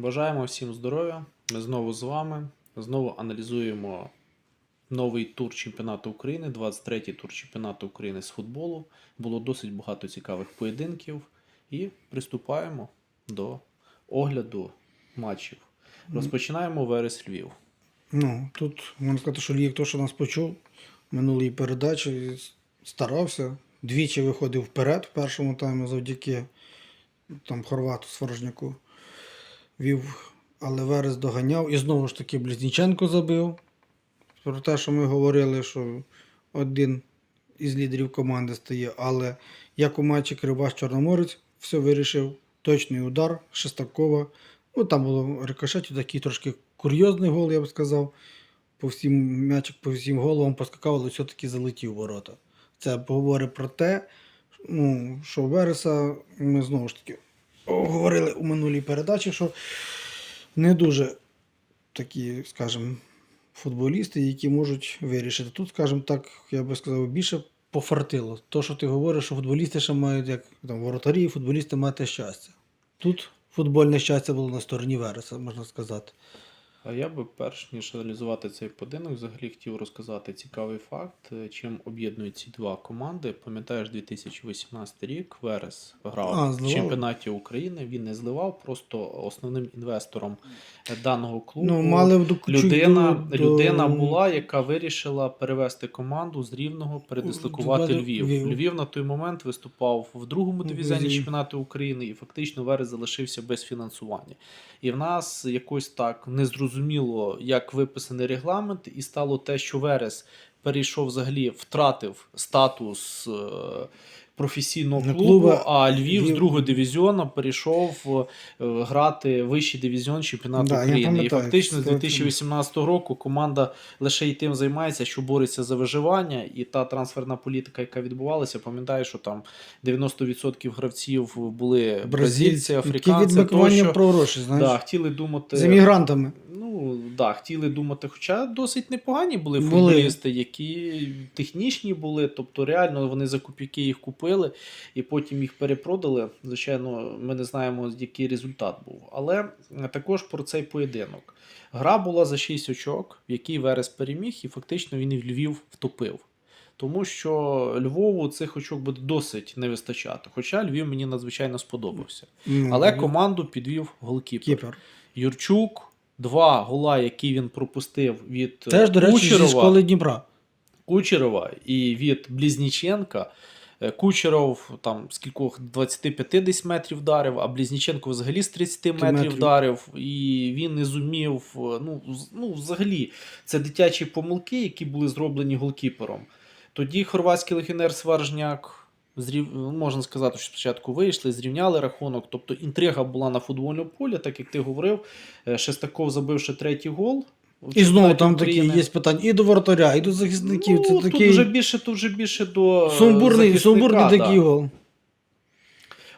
Бажаємо всім здоров'я. Ми знову з вами. Знову аналізуємо новий тур чемпіонату України, 23-й тур чемпіонату України з футболу. Було досить багато цікавих поєдинків. І приступаємо до огляду матчів. Розпочинаємо Верес Львів. Ну, тут можна сказати, що Лієк то, що нас почув минулій передачі, старався. Двічі виходив вперед в першому таймі завдяки там Хорвату Сворожняку. Вів, але Верес доганяв. І знову ж таки Близніченко забив. Про те, що ми говорили, що один із лідерів команди стає. Але як у матчі Кривбас Чорноморець все вирішив. Точний удар Шестакова. Ну, там було рикошеті, такий трошки курйозний гол, я б сказав. По всім м'ячик по всім головам поскакав, але все-таки залетів ворота. Це говорить про те, ну, що Вереса ми знову ж таки говорили у минулій передачі, що не дуже такі, скажімо, футболісти, які можуть вирішити. Тут, скажімо так, я би сказав, більше пофартило. То, що ти говориш, що футболісти ще мають, як там, воротарі, футболісти мати щастя. Тут футбольне щастя було на стороні Вереса, можна сказати. А я би перш ніж аналізувати цей поєдинок, взагалі хотів розказати цікавий факт, е, чим об'єднують ці два команди. Пам'ятаєш, 2018 рік Верес грав А, в чемпіонаті України. Він не зливав, просто основним інвестором е, даного клубу. Ну, мали Людина, до- людина була, яка вирішила перевести команду з рівного, передислокувати До- Львів. Львів. Львів на той момент виступав в другому дивізіоні Дивізіоні. чемпіонату України, і фактично Верес залишився без фінансування. І в нас якось так незрозуміло, як виписаний регламент, і стало те, що Верес перейшов взагалі, втратив статус. е, Професійного На клубу, а Львів з другого дивізіону перейшов е, грати вищий дивізіон чемпіонату Да, я України. І пам'ятаю, фактично з це- 2018 року команда лише й тим займається, що бореться за виживання, і та трансферна політика, яка відбувалася, пам'ятаю, що там 90% гравців були бразильці, які африканці, відмикування тощо. про гроші, знаєш, Да, хотіли думати. з емігрантами. Ну, да, хотіли думати, хоча досить непогані були Були. футболісти, які технічні були, тобто реально вони за копійки їх купили і потім їх перепродали. Звичайно, ми не знаємо, який результат був. Але також про цей поєдинок. Гра була за 6 очок, в якій Верес переміг, і фактично він і в Львів втопив. Тому що Львову цих очок буде досить не вистачати. Хоча Львів мені надзвичайно сподобався. Але команду підвів голкіпер. Кіпер. Юрчук, два гола, які він пропустив від Теж, до речі, зі школи Дніпра. Кучерова і від Близніченка. Е, Кучеров там з кількох 25 десь метрів вдарив, а Близніченко взагалі з 30 метрів, метрів. вдарив, і він не зумів. е, Ну, ну, взагалі, це дитячі помилки, які були зроблені голкіпером. Тоді хорватський легіонер Сваржняк. Зрів... Можна сказати, що спочатку вийшли, зрівняли рахунок. Тобто інтрига була на футбольному полі, так як ти говорив. Е, Шестаков забивши третій гол. І знову там такі України. є питання і до воротаря, і до захисників. Ну, це тут такий вже більше, тут вже більше до сумбурний, сумбурний да. такий гол.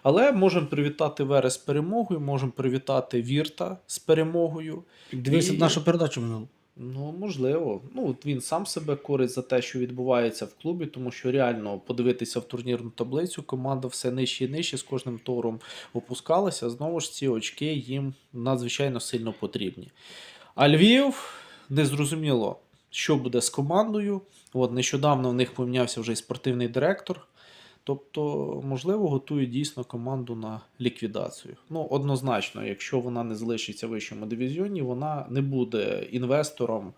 Але можемо привітати Верес з перемогою, можемо привітати Вірта з перемогою. Дивився І- нашу передачу минулу. Ну, можливо. Ну, от він сам себе корить за те, що відбувається в клубі, тому що реально подивитися в турнірну таблицю, команда все нижче і нижче з кожним туром опускалася. Знову ж ці очки їм надзвичайно сильно потрібні. А Львів незрозуміло, що буде з командою. От нещодавно в них помінявся вже і спортивний директор. Тобто, можливо, готує дійсно команду на ліквідацію. Ну, однозначно, якщо вона не залишиться в вищому дивізіоні, вона не буде інвестором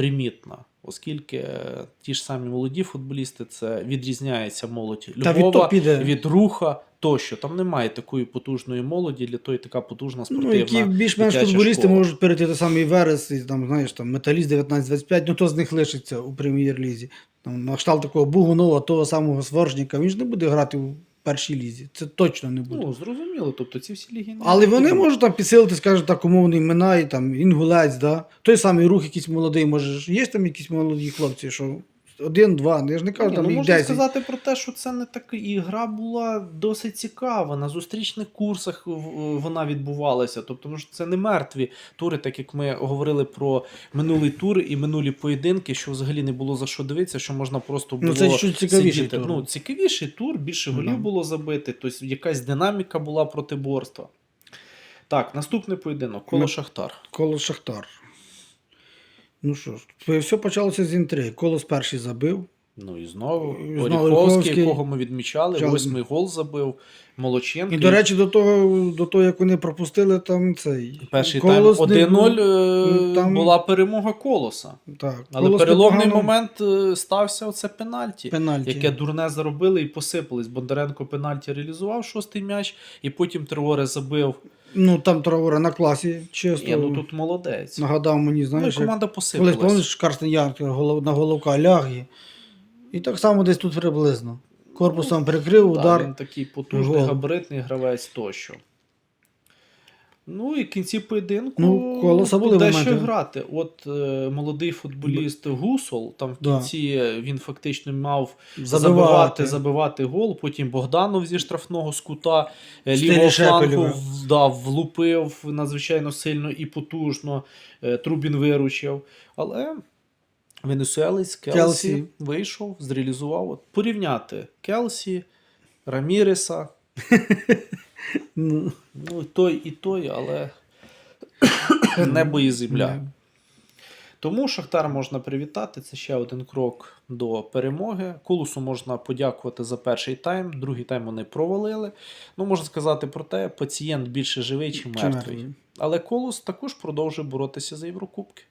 примітна, оскільки е, ті ж самі молоді футболісти це відрізняється молодь від Львова піде. від руха тощо. Там немає такої потужної молоді, для того і така потужна Ну, спортивна. які більш-менш футболісти школа. можуть перейти той самий Верес, і там, знаєш, там Металіст 19-25, ну то з них лишиться у прем'єр-лізі. Там, на кшталт такого Бугунова, того самого Своржника, він ж не буде грати у першій лізі. Це точно не буде. Ну, зрозуміло, тобто ці всі ліги. не Але вони можуть там підсилити, скажімо так, умовні імена, і там інгулець, да? той самий рух якийсь молодий, може, є там якісь молоді хлопці, що один-два, я ж не кажу, Ні, там ну, їх можна 10. сказати про те, що це не так. І гра була досить цікава. На зустрічних курсах вона відбувалася. Тобто, ну, ж це не мертві тури, так як ми говорили про минулий тур і минулі поєдинки, що взагалі не було за що дивитися, що можна просто було Ну, це чуть цікавіший сидіти. тур. Ну, цікавіший тур, більше голів Да. було забити, тобто якась динаміка була протиборства. Так, наступний поєдинок. Коло Шахтар. Колос Шахтар. Ну що ж, все почалося з інтриги. Колос перший забив. Ну і знову І знову Оріховський, Оріховський. якого ми відмічали, Чал- восьмий гол забив. Молоченко. І, до речі, до того, до того, як вони пропустили там цей. перший Колос тайм не 1-0 був- е, там- була перемога колоса. Так, Але Колос переломний непогано- момент е, стався оце пенальті, Пенальті. яке дурне заробили і посипались. Бондаренко пенальті реалізував шостий м'яч, і потім Триоре забив. Ну там Травора на класі, чесно. Ні, ну тут молодець. Нагадав мені, Ну, знаєш, Ну, команда колись посипалась. пам'ятаєш Карстен Яркер на головка ляг і, так само десь тут приблизно. Корпусом прикрив, Да, удар. він такий потужний, габаритний гравець тощо. Ну і в кінці поєдинку Ну, буде ще грати. От е, молодий футболіст Гусол, там в Да. кінці він фактично мав Забивати. забивати, забивати гол. Потім Богданов зі штрафного з кута е, лівого флангу да, влупив надзвичайно сильно і потужно. Е, Трубін виручив. Але венесуелець Келсі, Келсі. вийшов, зреалізував. От, порівняти Келсі, Раміреса. Ну, Ну, той, і той, але небо і земля. Тому Шахтар можна привітати. Це ще один крок до перемоги. Колусу можна подякувати за перший тайм. Другий тайм вони провалили. Ну, можна сказати про те, пацієнт більше живий, чи мертвий. Але Колус також продовжує боротися за Єврокубки.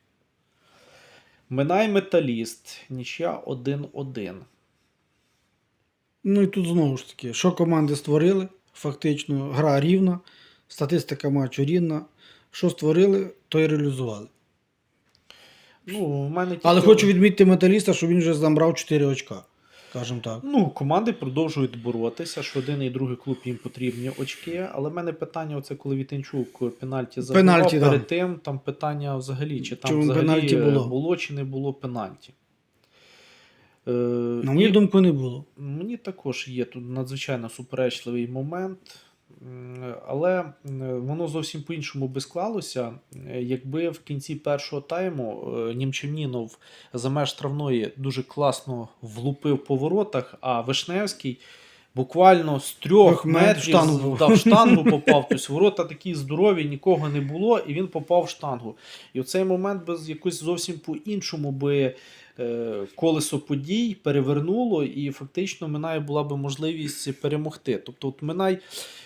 Минай металіст. Нічия 1-1. ну і тут знову ж таки, що команди створили, фактично, гра рівна, статистика матчу рівна. Що створили, то й реалізували. Ну, в мене тільки... Але хочу відмітити металіста, що він вже набрав 4 очка. Скажімо так. Ну, команди продовжують боротися, що один і другий клуб їм потрібні очки. Але в мене питання: оце коли Вітенчук пенальті забивав, Пенальті, перед да. тим там питання взагалі, чи там Чи взагалі пенальті було? було чи не було пенальті. Е, На мою і думку, не було. Мені також є тут надзвичайно суперечливий момент. Але воно зовсім по-іншому би склалося, е, якби в кінці першого тайму е, Німчанінов за меж штрафної дуже класно влупив по воротах, а Вишневський буквально з трьох метрів штангу. да, в штангу попав. Тобто ворота такі здорові, нікого не було, і він попав в штангу. І в цей момент би якось зовсім по-іншому би колесо подій перевернуло, і фактично Минай була би можливість перемогти. Тобто, от Минай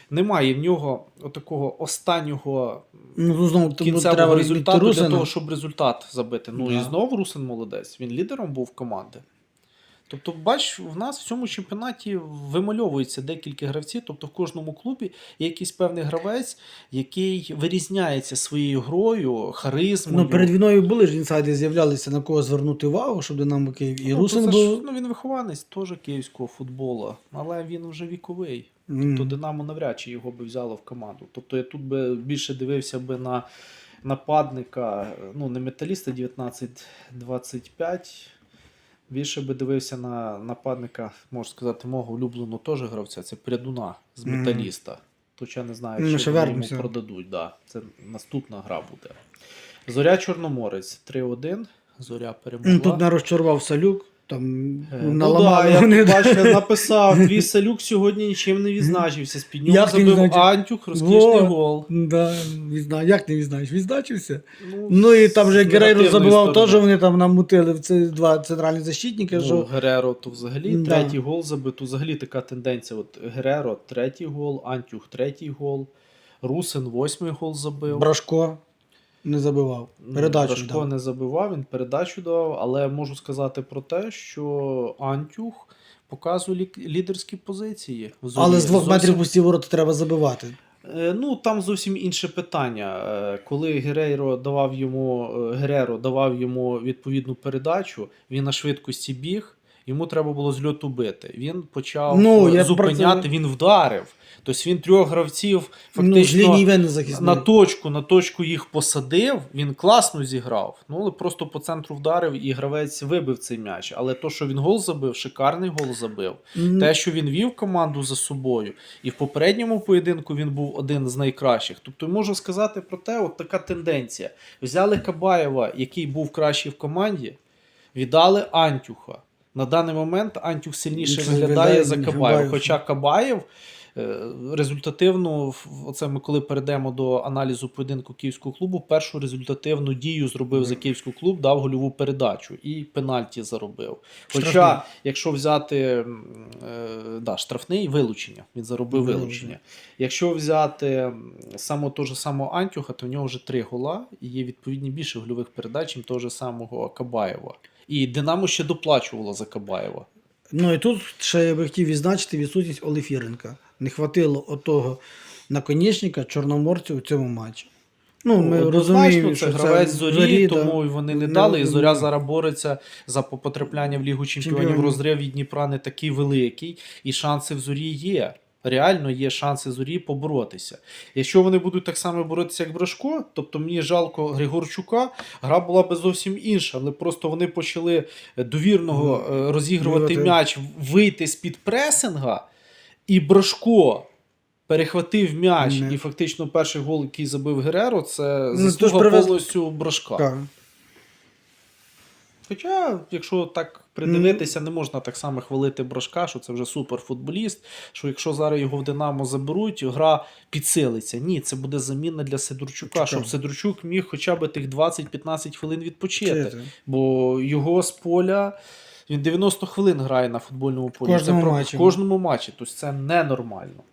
немає в нього такого останнього Ну, знову кінцевого треба результату для Русина. того, щоб результат забити. Ну і знову Русин молодець. Він лідером був команди. Тобто, бач, в нас в цьому чемпіонаті вимальовується декілька гравців. Тобто в кожному клубі є якийсь певний гравець, який вирізняється своєю грою, харизмою. Ну, перед війною були ж інсайди, з'являлися на кого звернути увагу, щоб Динамо Київ. І Ну, Русин ж, був. ну, він вихованець теж київського футболу, але він вже віковий. М. То Динамо навряд чи його би взяло в команду. Тобто я тут би більше дивився би на нападника, ну не металіста 19-25. Більше би дивився на нападника, можна сказати, мого улюбленого теж гравця. Це Прядуна з металіста. Хоча я не знаю, Ну, ми чи ще вони йому продадуть. Да. Це наступна гра буде. Зоря Чорноморець 3-1. Зоря перемогла. Ну, Тут не розчарував Салюк, там Е, наламали ну, да, вони. я бачив, написав, твій салюк сьогодні нічим не відзначився. З під нього забив відзначив? Антюх, розкішний Во. гол. Да, відзна... Як не відзнаєш? Відзначився. Ну і там же з Герейро негативної забивав теж, вони там намутили в це два центральні защитники. Ну, що... Гереро то взагалі Да. третій гол забив. Тут взагалі така тенденція. От Гереро третій гол, Антюх третій гол, Русин восьмий гол забив. Брашко не забивав. Передачу дав. не забивав, він передачу давав, але можу сказати про те, що Антюх показує лі- лідерські позиції. в зорі. Але з двох Зовсім- метрів пусті ворота треба забивати. Е, Ну, там зовсім інше питання. Е, Коли Герейро давав йому, е, Гереро давав йому відповідну передачу, він на швидкості біг, йому треба було з льоту бити. Він почав Ну, зупиняти, він вдарив. Тобто він трьох гравців Ну, фактично вени на точку, на точку їх посадив, він класно зіграв. Ну, але просто по центру вдарив і гравець вибив цей м'яч. Але то, що він гол забив, шикарний гол забив. М, Те, що він вів команду за собою, і в попередньому поєдинку він був один з найкращих. Тобто, можу сказати про те, от така тенденція. Взяли Кабаєва, який був кращий в команді, віддали Антюха. На даний момент Антюх сильніше виглядає виглядає за. Кабаєв. Хоча Кабаєв Е, Результативну, в- оце ми коли перейдемо до аналізу поєдинку київського клубу, першу результативну дію зробив за київський клуб, дав гольову передачу і пенальті заробив. Хоча, Штрафний. якщо взяти е, да, штрафний вилучення, він заробив Вилучення. вилучення. Якщо взяти м, само того ж самого Антюха, то в нього вже три гола і є відповідні більше гольових передач, ніж того ж самого Кабаєва. І Динамо ще доплачувало за Кабаєва. Ну і тут ще я би хотів відзначити відсутність Олефіренка. Не хватило отого наконечника чорноморця у цьому матчі. Ну, ми Однозначно, розуміємо, це що гравець це зорі, да. тому вони не Не- дали. І зоря зараз бореться за потрапляння в Лігу Чемпіонів. Чемпіонів. Розрив від Дніпра не такий великий, і шанси в зорі є. Реально є шанси зорі поборотися. Якщо вони будуть так само боротися, як Брашко, тобто мені жалко Григорчука, гра була би зовсім інша, але просто вони почали довірного е, розігрувати м'яч, вийти з-під пресинга, і Брашко перехватив м'яч, Не. і фактично перший гол, який забив Гереро, це Ну, заслуга привез- повністю Брашка. Так. Хоча, якщо так придивитися, не можна так само хвалити Брашка, що це вже суперфутболіст. Що якщо зараз його в Динамо заберуть, гра підсилиться. Ні, це буде заміна для Сидорчука, Чука. щоб Сидорчук міг хоча б тих 20-15 хвилин відпочити. Чити. Бо його з поля. Він 90 хвилин грає на футбольному полі. кожному це матчі. В кожному матчі. Тобто це ненормально.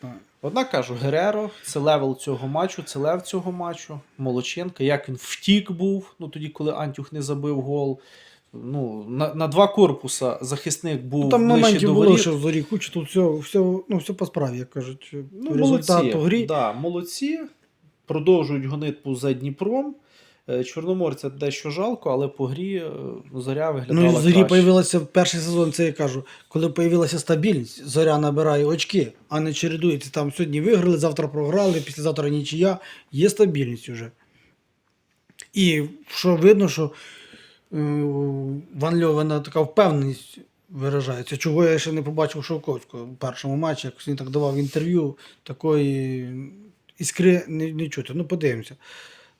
Так. Однак кажу, Гереро, це левел цього матчу, це лев цього матчу. Молоченка, як він втік був, ну тоді, коли Антюх не забив гол. Ну, на, на два корпуса захисник був Ну, там ближче моментів до було, що зорі куча, тут все, все, ну, все по справі, як кажуть. Ну, Результат молодці, грі. Да, молодці. Продовжують гонитву за Дніпром. Е, Чорноморця дещо жалко, але по грі е, зоря виглядала Ну, і в зорі краще. появилася в перший сезон, це я кажу, коли появилася стабільність, зоря набирає очки, а не чередується. Там сьогодні виграли, завтра програли, післязавтра нічия. Є стабільність уже. І що видно, що е, Ван Льовена така впевненість виражається. Чого я ще не побачив Шовковського в першому матчі, як він так давав інтерв'ю, такої іскри не, не чути. Ну, подивимося.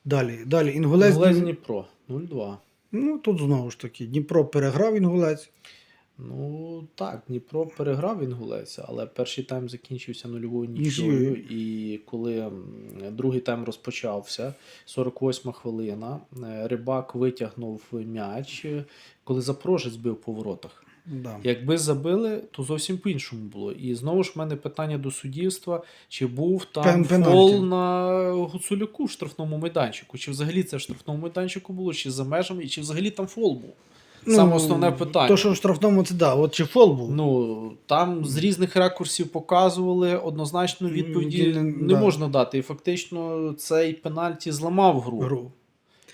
Далі, далі Інгулець. Інгулець Дніпро 0-2. Ну, тут знову ж таки, Дніпро переграв Інгулець. Ну так, Дніпро переграв інгулець, але перший тайм закінчився нульовою нічою. І коли другий тайм розпочався, 48 хвилина, е, рибак витягнув м'яч, коли Запорожець бив по воротах. Да. Якби забили, то зовсім по-іншому було. І знову ж в мене питання до суддівства: чи був там Пен- фол на Гуцулюку в штрафному майданчику? Чи взагалі це в штрафному майданчику було, чи за межами, і чи взагалі там фол був? Саме основне питання. То, що в штрафному це да. От чи фол був? Ну там з різних ракурсів показували, однозначно відповіді М, не да. можна дати. І фактично цей пенальті зламав гру. гру.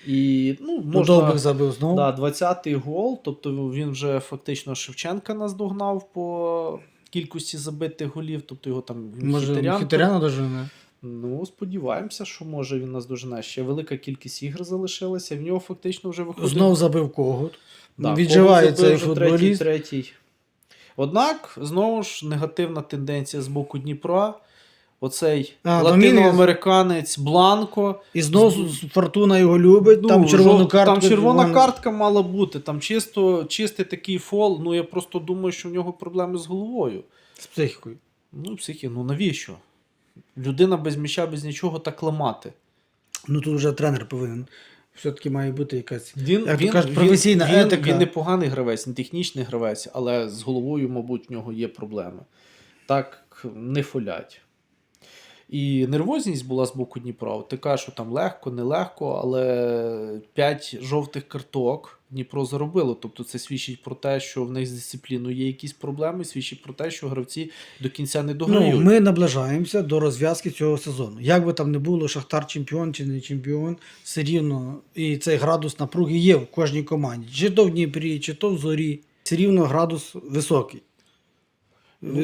І ну, можна, Довбик забив знову. да, 20-й гол, тобто він вже фактично Шевченка наздогнав по кількості забитих голів, тобто його там Може, Хітеряна дожене. Ну, сподіваємося, що може він нас дожене. Ще велика кількість ігр залишилася. В нього фактично вже виходить. Знов забив когут. Да, Відживає Коваль забив цей вже третій, третій. Однак, знову ж, негативна тенденція з боку Дніпра. Оцей А, латиноамериканець Бланко. І знову Фортуна його любить, там Ну, червону жов- картку. Там червона Іван- картка мала бути. Там чисто, чистий такий фол. Ну я просто думаю, що в нього проблеми з головою. З психікою. Ну, психі, ну навіщо? Людина без м'яча, без нічого так ламати. Ну тут вже тренер повинен. Все-таки має бути якась. Він, Як він, кажуть, професійна він, етика. Він не поганий гравець, не технічний гравець, але з головою, мабуть, в нього є проблеми. Так не фолять. І нервозність була з боку Дніпра. Кажеш, що там легко, нелегко, але 5 жовтих карток Дніпро заробило. Тобто це свідчить про те, що в них з дисципліною є якісь проблеми, свідчить про те, що гравці до кінця не дограють. Ну, ми наближаємося до розв'язки цього сезону. Як би там не було, Шахтар чемпіон чи не чемпіон, все рівно і цей градус напруги є в кожній команді. Чи то в Дніпрі, чи то в зорі. Все рівно градус високий. Ну.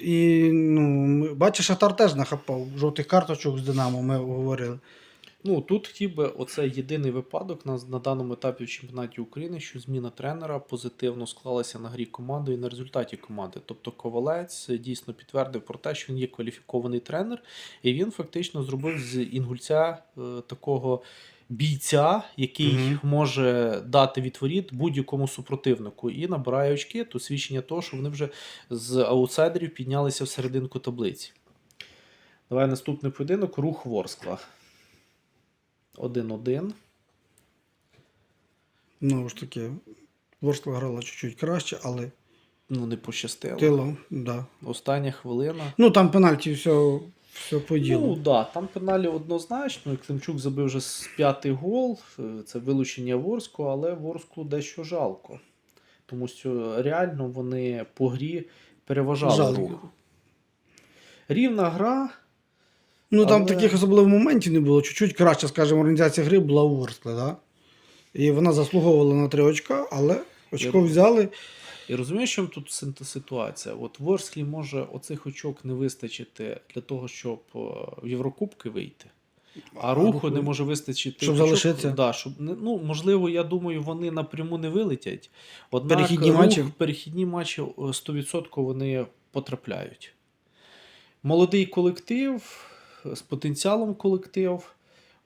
І, ну, бачиш, Шахтар теж нахапав жовтих карточок з Динамо, ми говорили. Ну тут хотів би оце єдиний випадок на, на даному етапі в чемпіонаті України, що зміна тренера позитивно склалася на грі команди і на результаті команди. Тобто Ковалець дійсно підтвердив про те, що він є кваліфікований тренер, і він фактично зробив з інгульця е, такого. Бійця, який Мгм. може дати відворіт будь-якому супротивнику, і набирає очки, то свідчення того, що вони вже з аутсайдерів піднялися в серединку таблиці. Давай наступний поєдинок. Рух Ворскла. 1-1. Знову ж таки, Ворскла грала чуть-чуть краще, але Ну, не пощастило. тило, да. Остання хвилина. Ну там пенальті все, все по ділу. Ну, да, там пеналі однозначно. Климчук забив вже п'ятий гол. Е, Це вилучення Ворську, але Ворску дещо жалко. Тому що реально вони по грі переважали Жалко. рух. Рівна гра. Ну там таких особливих моментів не було. Чуть-чуть краще, скажімо, організація гри була у Ворскли, да? І вона заслуговувала на три очка, але очко Я- взяли. І розумієш, чому тут ситуація? От Ворслі може оцих очок не вистачити для того, щоб е, в Єврокубки вийти. А руху руху- не може вистачити. щоб залишитися? Да, щоб, ну, можливо, я думаю, вони напряму не вилетять. Однак Перехідні рух, матчі? перехідні матчі е, 100% вони потрапляють. Молодий колектив, е, з потенціалом колектив,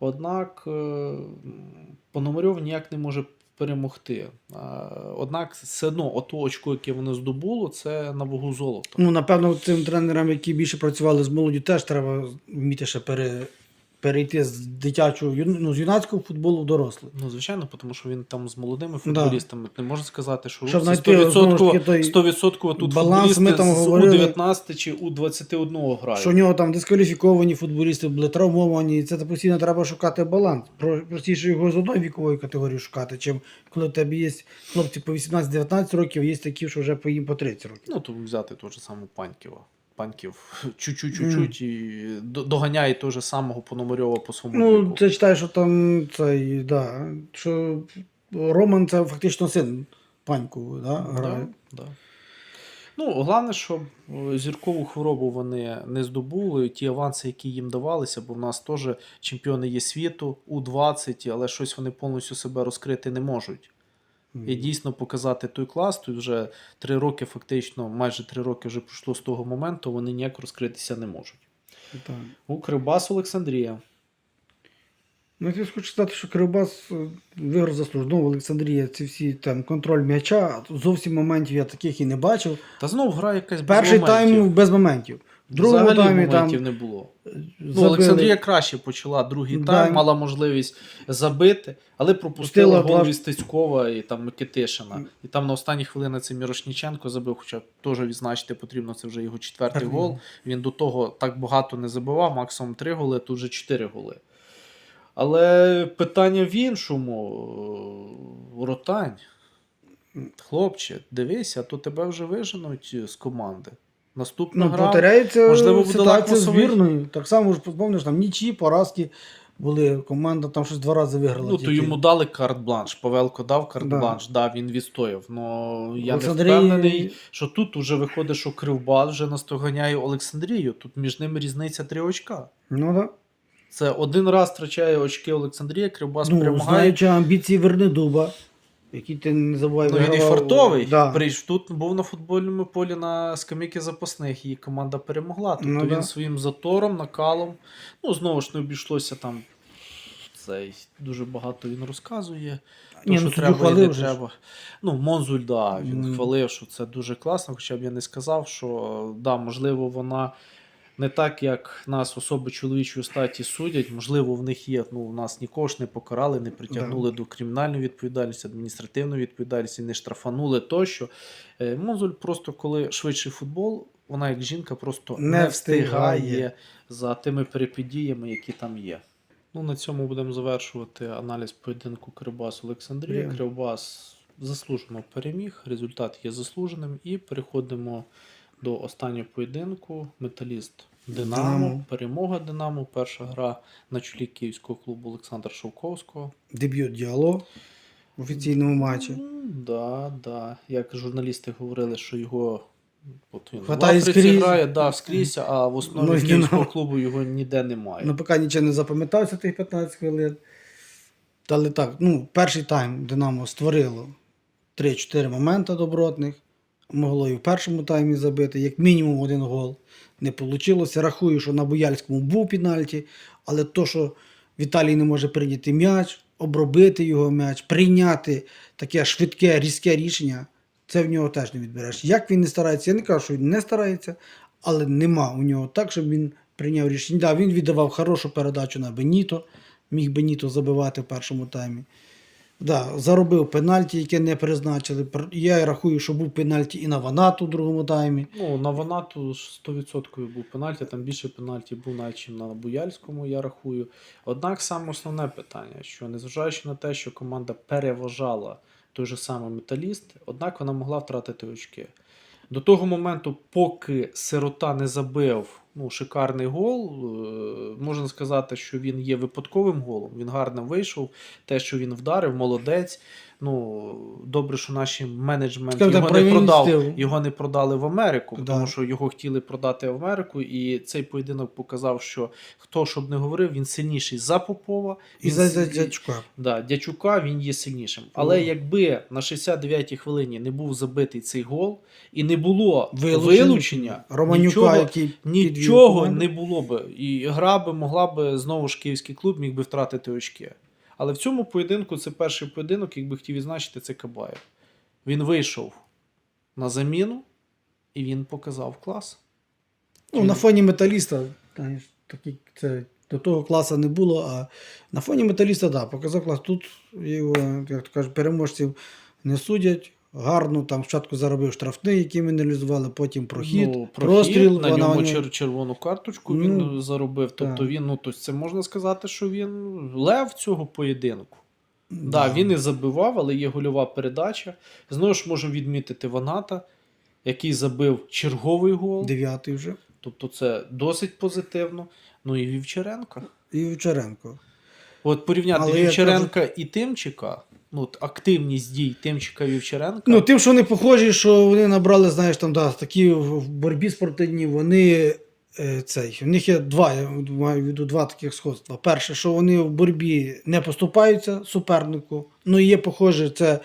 однак е, Пономарьов ніяк не може перемогти. Однак все одно ото очко, яке вони здобуло, це на вагу золота. Ну, напевно, цим тренерам, які більше працювали з молоддю, теж треба вміти ще пере, перейти з дитячого, ну, з юнацького футболу в дорослий. Ну, звичайно, тому що він там з молодими футболістами. Не можна сказати, що знайти, 100%, таки, 100% тут баланс, ми там з говорили. У-19 чи У-21 грають. Що у нього там дискваліфіковані футболісти були травмовані, і це постійно треба шукати баланс. Простіше його з одної вікової категорії шукати, чим коли в тебе є хлопці по 18-19 років, є такі, що вже по їм по 30 років. Ну, то взяти того ж самого Паньківа. Паньків чуть-чуть і доганяє того ж самого Пономарьова по своєму Ну, віку. це читаю, що там цей, да, що Роман це фактично син паньку, да, грає. Да, да. Ну, головне, щоб е, зіркову хворобу вони не здобули. Ті аванси, які їм давалися, бо в нас теж чемпіони є світу У-20, але щось вони повністю себе розкрити не можуть. І дійсно показати той клас, тут вже три роки, фактично, майже три роки вже пройшло з того моменту, вони ніяк розкритися не можуть. Так. У Кривбас Олександрія. Ну, я хочу сказати, що Кривбас е, виграв заслужено. Олександрія, ці всі там контроль м'яча. Зовсім моментів я таких і не бачив. Та знов гра якась без Перший моментів. тайм без моментів. Другому Взагалі таймі там моментів не було. Ну, забили. Олександрія краще почала другий Да. тайм, мала можливість забити, але пропустила Пустила гол два- від Стецькова і там Микитишина. І там на останні хвилини це Мірошніченко забив, хоча теж відзначити потрібно, це вже його четвертий гол. гол. Він до того так багато не забивав, максимум три голи, тут вже чотири голи. Але питання в іншому. Ротань. Хлопче, дивися, а то тебе вже виженуть з команди. Наступна ну, гра. повторяється можливо, буде ситуація з збірною. Так само ж помниш, там нічі, поразки були. Команда там щось два рази виграла. Ну, то йому дали карт-бланш. Павелко дав Да. карт-бланш, да. він відстояв. Ну я Олександрії- не впевнений, що тут уже виходить, що Кривбас вже настоганяє Олександрію. Тут між ними різниця три очка. Ну, да. Це один раз втрачає очки Олександрія, Кривбас ну, перемагає. знаючи амбіції Вернедуба, які ти не забувай Ну, він і вигравав. фартовий. Да. Прийш тут був на футбольному полі на скам'яки запасних, і команда перемогла. Тобто Ну, він да. своїм затором, накалом. Ну, знову ж не обійшлося там. Цей дуже багато він розказує. То, Ні, що ну, треба і хвалив не же ж. треба. Ну, Монзуль, да, він Мгм. хвалив, що це дуже класно, хоча б я не сказав, що да, можливо, вона не так, як нас особи чоловічої статі судять. Можливо, в них є. Ну, нас нікого ж не покарали, не притягнули до кримінальної відповідальності, адміністративної відповідальності, не штрафанули тощо. Е, Монзуль просто коли швидший футбол, вона як жінка просто не, Не встигає. встигає. за тими перипедіями, які там є. Ну, на цьому будемо завершувати аналіз поєдинку Кривбас Олександрія. Прям. Кривбас заслужено переміг, результат є заслуженим. І переходимо до останнього поєдинку. Металіст Динамо. Динамо. Перемога Динамо. Перша гра на чолі київського клубу Олександра Шовковського. Дебют діалог в офіційному матчі. Да, да. Як журналісти говорили, що його От він в Хватає Африці скрізь. грає, да, скрізь, а в основі Ну, київського клубу його ніде немає. Ну, поки нічого не запам'ятався тих 15 хвилин. Але так, ну, перший тайм Динамо створило 3-4 моменти добротних. Могло і в першому таймі забити, як мінімум один гол. Не вийшло. Рахую, що на Бояльському був пенальті, але то, що Віталій не може прийняти м'яч, обробити його м'яч, прийняти таке швидке, різке рішення, це в нього теж не відбереш. Як він не старається, я не кажу, що він не старається, але нема у нього так, щоб він прийняв рішення. Да, він віддавав хорошу передачу на Беніто, міг Беніто забивати в першому таймі. Да, заробив пенальті, яке не призначили. Пр- Я рахую, що був пенальті і на Ванату в другому таймі. Ну, на Ванату ж 100% був пенальті, там більше пенальті був навіть, на Буяльському, я рахую. Однак саме основне питання, що незважаючи на те, що команда переважала той же самий металіст, однак вона могла втратити очки. До того моменту, поки сирота не забив ну, шикарний гол, е, можна сказати, що він є випадковим голом. Він гарно вийшов. Те, що він вдарив, молодець. Ну, добре, що наші менеджмент Скажімо його не продав. Його не продали в Америку, Да. тому що його хотіли продати в Америку, і цей поєдинок показав, що хто щоб не говорив, він сильніший за Попова. І він за за дядька. Да, Дячука він є сильнішим. Але Мгм. якби на 69-й хвилині не був забитий цей гол і не було Вилучення. вилучення, Романюка, нічого, який нічого не було би. І гра би могла би знову ж київський клуб міг би втратити очки. Але в цьому поєдинку це перший поєдинок, якби хотів відзначити, це Кабаєв. Він вийшов на заміну і він показав клас. Ну, на фоні металіста, такі, це до того класу не було, а на фоні металіста, так, да, показав клас. Тут його, як то кажуть, переможців не судять. Гарно там спочатку заробив штрафний, який ми потім прохід, ну, простріл. на ньому чер- червону карточку Ну, він заробив. Тобто так. він, ну, тобто це можна сказати, що він лев цього поєдинку. Да. Да, він і забивав, але є гольова передача. Знову ж можемо відмітити Ваната, який забив черговий гол. Дев'ятий вже. Тобто це досить позитивно. Ну і Вівчаренко. І Вівчаренко. От порівняти Але Вівчаренка і Тимчика, ну, от активність дій Тимчика Вівчаренка. Ну, тим, що вони похожі, що вони набрали, знаєш, там, да, такі в боротьбі спортивній, вони. е, Цей, у них є два, я маю в виду два таких сходства. Перше, що вони в боротьбі не поступаються супернику. Ну і є похоже, це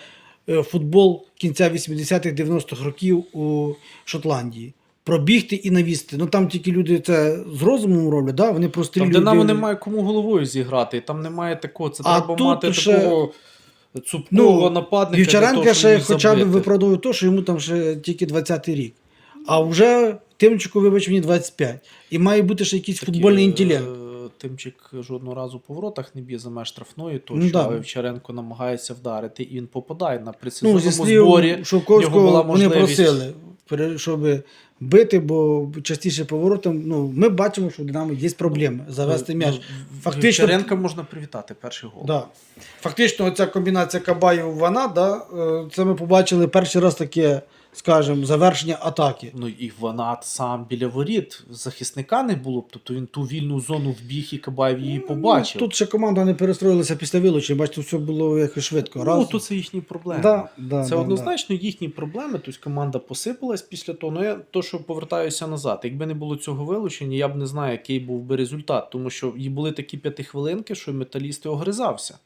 е, футбол кінця 80-х, 90-х років у Шотландії. Пробігти і навісти. Ну там тільки люди це з розумом роблять, да? вони Там прострілюють. Динамо і- немає кому головою зіграти, там немає такого. Це А треба тут мати ще- такого цупкого Ну, нападника. Вівчаренка того, ще хоча б виправдовує те, що йому там ще тільки 20-й рік. А вже Тимчику, вибач мені, 25. І має бути ще якийсь Такі, футбольний е, інтелект. Тимчик жодного разу по воротах не б'є за меж штрафної, то Ну, що да. Вівчаренко намагається вдарити, і він попадає на Ну, зі слів зборі. Шовковського була вони просили, щоб бити, бо частіше поворотом. Ну, ми бачимо, що в Динамо є проблеми завести м'яч. Ну, Фактично- Вівчаренка можна привітати перший гол. Да. Фактично, оця комбінація Кабаєв вана, да, е, це ми побачили перший раз таке, скажімо, завершення атаки. Ну і Ванат сам біля воріт захисника не було б. Тобто він ту вільну зону вбіг і Кабаєв її побачив. Ну, Тут ще команда не перестроїлася після вилучення, бачите, все було якось швидко. Раз. Ну, то це їхні проблеми. Да, да, Це да, однозначно їхні проблеми. Тобто команда посипалась після того. Ну я то, що повертаюся назад. Якби не було цього вилучення, я б не знаю, який був би результат. Тому що і були такі п'ятихвилинки, що металіст огризався.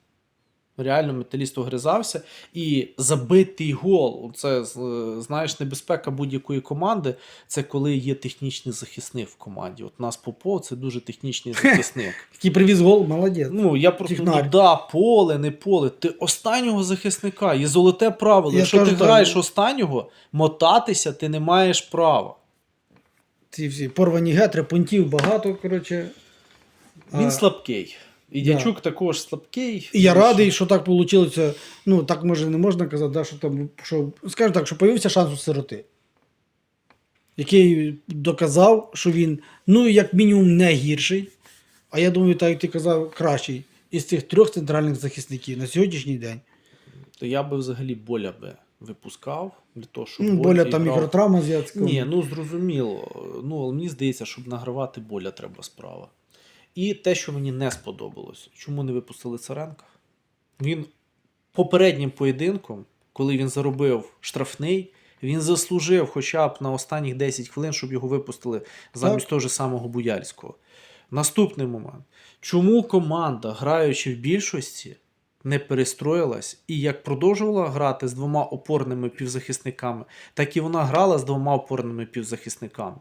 Реально, металіст огризався. І забитий гол. Це знаєш, небезпека будь-якої команди. Це коли є технічний захисник в команді. От нас Попов це дуже технічний захисник. Який привіз гол, молодець. Ну, я просто ну, да, поле, не поле. Ти останнього захисника. Є золоте правило. Я Якщо ти граєш ну. останнього, мотатися ти не маєш права. Ці всі порвані гетри, пунктів багато, коротше. Він А, слабкий. І да. дячук також слабкий. І я радий, що так вийшло. Ну, так може не можна казати, да, що там, що, скажімо так, що появився шанс у сироти. Який доказав, що він, ну, як мінімум, не гірший. А я думаю, так як ти казав, кращий із цих трьох центральних захисників на сьогоднішній день. То я би взагалі боля би випускав для того, щоб Ну, боля там грав. мікротравма азіатська. Ні, ну зрозуміло. Ну, але мені здається, щоб награвати боля треба справа. І те, що мені не сподобалось, чому не випустили Царенка? Він попереднім поєдинком, коли він заробив штрафний, Він заслужив хоча б на останніх 10 хвилин, щоб його випустили замість того ж самого Буяльського. Наступний момент. Чому команда, граючи в більшості, не перестроїлась і як продовжувала грати з двома опорними півзахисниками, так і вона грала з двома опорними півзахисниками.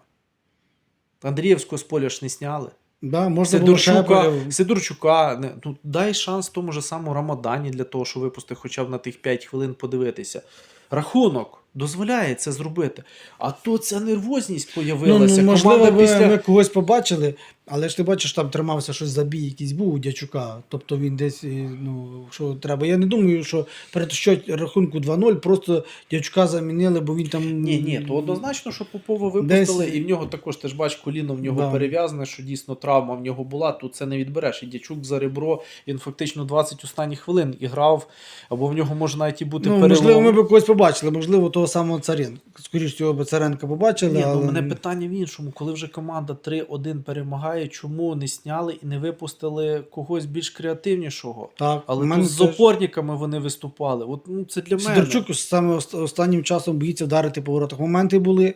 Андріївського з поля ж не сняли. Да, можна було Сидорчука, Шепелєв. Сидорчука не, ну, дай шанс тому ж самому Рамадані для того, щоб випустити хоча б на тих 5 хвилин подивитися. Рахунок дозволяє це зробити. А то ця нервозність Ну, появилася. ну, можливо, ви, після... ми когось побачили, але ж ти бачиш, там тримався щось забій, якийсь був у дячука. Тобто він десь, ну, що треба. Я не думаю, що перед що рахунку 2-0 просто дячука замінили, бо він там. Ні, ні, то однозначно, що Попова випустили, Десь- і в нього також ти ж бач, коліно в нього Да. перев'язане, що дійсно травма в нього була, тут це не відбереш. І дячук за ребро, він фактично 20 останніх хвилин і грав, або в нього може навіть і бути Ну, перелом. можливо, ми б когось побачили, можливо, того самого Царенка. Скоріше всього, би Царенка побачили, Ні, але... ну мене питання в іншому. Коли вже команда 3-1 перемагає, чому не сняли і не випустили когось більш креативнішого? Так, Але мене тут з опорниками вони виступали. От ну це для мене. Сидорчук саме останнім часом боїться вдарити по воротах. Моменти були.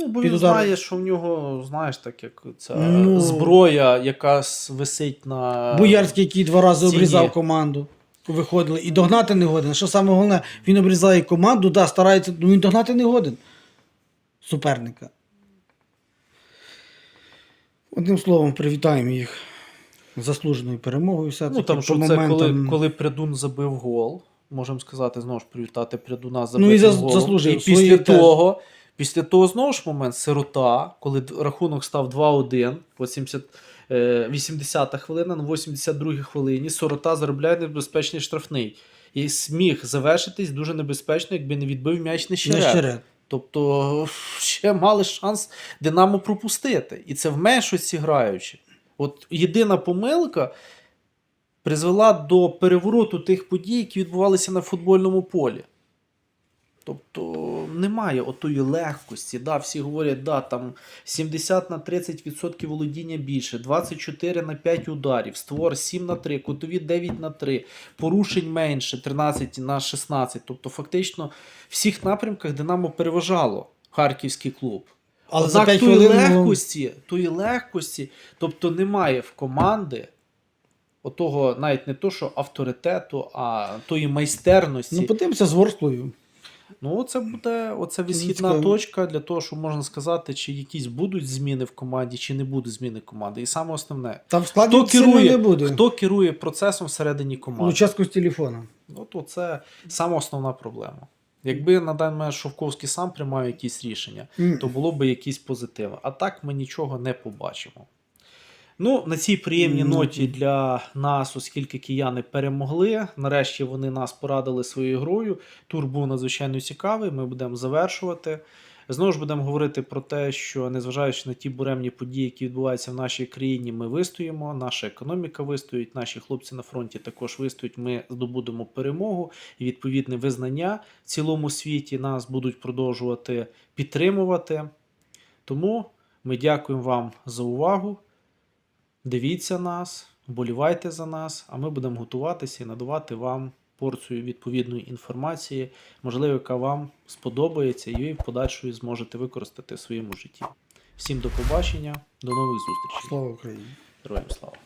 Ну, бо він знає, що в нього, знаєш, так як ця Ну. зброя, яка висить на Боярський, який два рази обрізав команду. Виходили. І догнати не годен. Що саме головне, він обрізає команду, да, старається, ну він догнати не годен. Суперника. Одним словом, привітаємо їх заслуженою перемогою. Все Ну там що це коли, коли Прядун забив гол. Можемо сказати, знову ж привітати Прядуна за Ну, і голом. заслужив. І після теж. того, після того знову ж момент сирота, коли рахунок став 2-1, 80, е, 80-та хвилина, на 82-й хвилині сирота заробляє небезпечний штрафний. І сміг завершитись дуже небезпечно, якби не відбив м'яч Нещерет. Тобто ще мали шанс Динамо пропустити. І це в меншості граючи. От єдина помилка призвела до перевороту тих подій, які відбувалися на футбольному полі. Тобто немає отої легкості. Да, всі говорять, да, там 70 на 30% володіння більше, 24 на 5 ударів, створ 7 на 3, кутові 9 на 3, порушень менше 13 на 16. Тобто, фактично, в всіх напрямках Динамо переважало харківський клуб. Але Однак за 5 тої хвилин. легкості, тої легкості, тобто немає в команди отого, навіть не то, що авторитету, а тої майстерності. Ну, подивимося з Ворсклою. Ну, це буде оце висхідна точка для того, щоб можна сказати, чи якісь будуть зміни в команді, чи не будуть зміни команди. І саме основне, Там складі хто керує, не буде. хто керує процесом всередині команди. Лучаску з телефона. От оце саме основна проблема. Якби на даний момент Шовковський сам приймав якісь рішення, М. то було б якісь позитиви. А так ми нічого не побачимо. Ну, на цій приємній Ну, ноті для нас, оскільки кияни перемогли. Нарешті вони нас порадили своєю грою. Тур був надзвичайно цікавий. Ми будемо завершувати. Знову ж будемо говорити про те, що незважаючи на ті буремні події, які відбуваються в нашій країні, ми вистоїмо, наша економіка вистоїть, наші хлопці на фронті також вистоять. Ми здобудемо перемогу і відповідне визнання в цілому світі нас будуть продовжувати підтримувати. Тому ми дякуємо вам за увагу. Дивіться нас, вболівайте за нас, а ми будемо готуватися і надавати вам порцію відповідної інформації, можливо, яка вам сподобається, і ви в подальшому зможете використати в своєму житті. Всім до побачення, до нових зустрічей. Слава Україні! Героям слава!